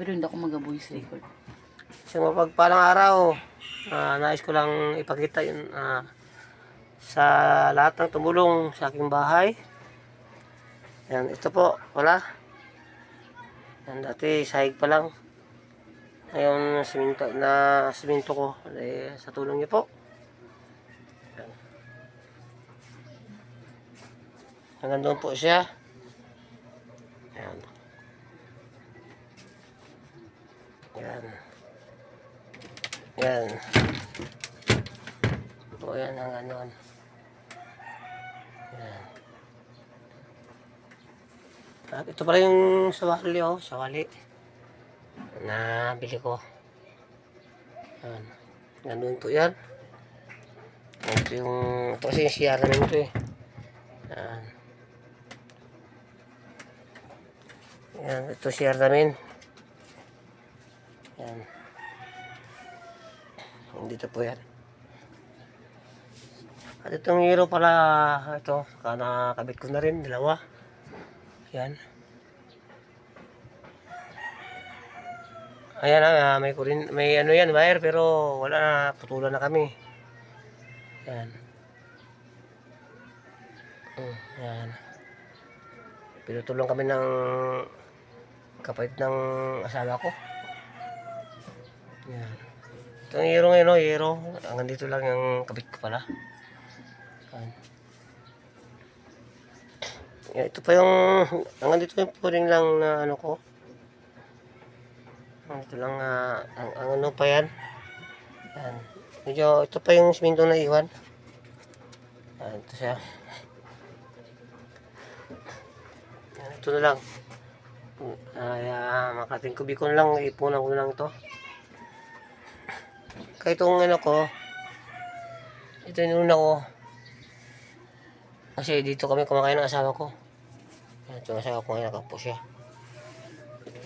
Pero hindi ako mag-voice record. Sa mapagpalang araw, ah, nais ko lang ipakita yun ah, sa lahat ng tumulong sa aking bahay. Yan, ito po, wala. Yan, dati sahig pa lang. Ngayon, siminto, na siminto ko eh, sa tulong niyo po. Yan. Hanggang doon po siya. Yan. Yan. Yan. O yan ang ano. Yan. At ito pala yung sawali oh, sawali. Na bili ko. Yan. Ganun po yan. Ito yung, ito kasi yung CR namin ito eh. Yan. Yan, ito CR namin. Yan. Dito po yan. At itong hero pala, ito, nakakabit ko na rin, dalawa. Yan. Ayan na, may kurin, may ano yan, wire, pero wala na, putulan na kami. Yan. Mm, yan. Pinutulong kami ng kapait ng asawa ko. Yan. Itong hero ngayon, no, hero. Hanggang dito lang yung kabit ko pala. Yan. Yan, ito pa yung, hanggang dito yung puring lang na ano ko. Ito lang, ah, ang, ang ano pa yan. Yan. Medyo, ito pa yung siminto na iwan. Yan, ito siya. Yan, ito na lang. Ay, uh, makating kubikon lang, ipunan ko lang ito. Kaya itong ano ko, ito yung una ko. Kasi dito kami kumakain ng asawa ko. Ito yung asawa ko ngayon, nakapo siya.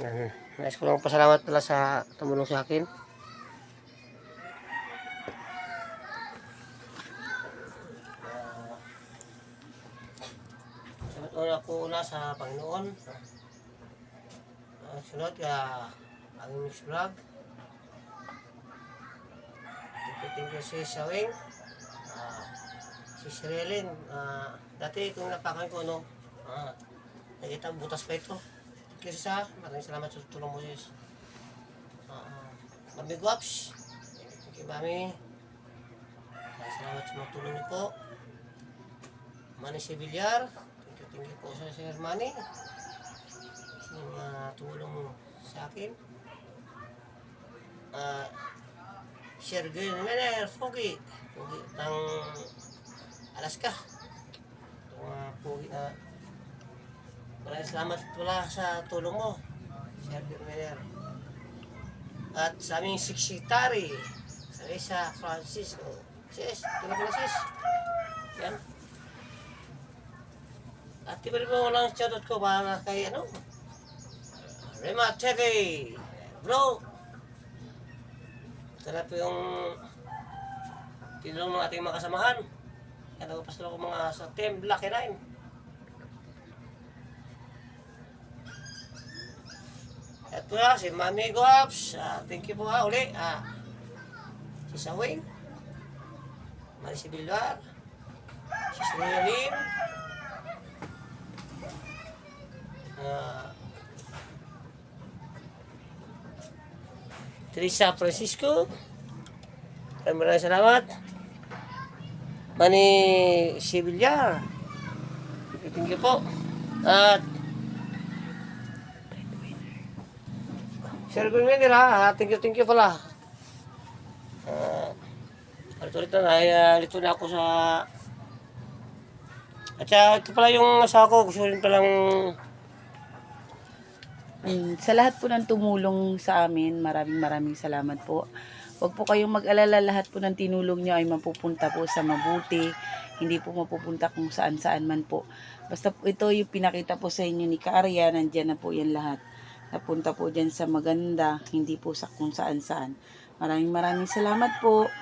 Yan. Nais ko lang pasalamat pala sa tumulong sa akin. Salamat una po una sa Panginoon. Sunod ka ang news vlog. Thank you, si Sawing. Ah, si Sherilyn. ah, dati kung napakan ko, no, ah, nakita butas pa ito. Thank you sa maraming salamat sa tulong mo sis. Uh, Mami Guaps. Thank you, Mami. Maraming salamat sa mga tulong niyo po. Manny Sibilyar. Thank you, thank you po sa Sir Manny. Sa mga tulong mo sa akin. Ah, Sir Gwen Mener, Pogi. Pogi ng Alaska. Ito mga Pogi na Maraming salamat pala sa tulong mo, Sir Germiner. At sa aming siksikitari, sa Risa Francisco. Sis, tulong na sis. Yan. At iba rin mo lang shoutout ko para kay ano? Rema TV. Bro! Ito na po yung tinulong ng ating mga kasamahan. Kaya nagpapasal ako mga sa Team Lucky Nine. Ito na, si Mami Guaps. Ah, thank you po ha, uli. Ah, si Sawing. Mari si Bilbar. Si Sriyalim. Teresa Francisco. Maraming salamat. Mani si Villar. Thank you po. At Sir Gulmender ha, thank you, thank you pala. Uh, ulit na, uh, lito na ako sa... At saka, ito pala yung asawa ko, gusto rin palang... Mm, sa lahat po ng tumulong sa amin, maraming maraming salamat po. Huwag po kayong mag-alala, lahat po ng tinulong nyo ay mapupunta po sa mabuti. Hindi po mapupunta kung saan-saan man po. Basta po ito yung pinakita po sa inyo ni Karya, nandyan na po yan lahat. Napunta po dyan sa maganda, hindi po sa kung saan-saan. Maraming maraming salamat po.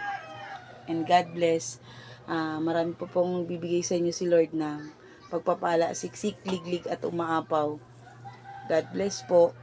And God bless. Ah, marami po pong bibigay sa inyo si Lord ng pagpapala, siksik, liglig at umaapaw. God bless po.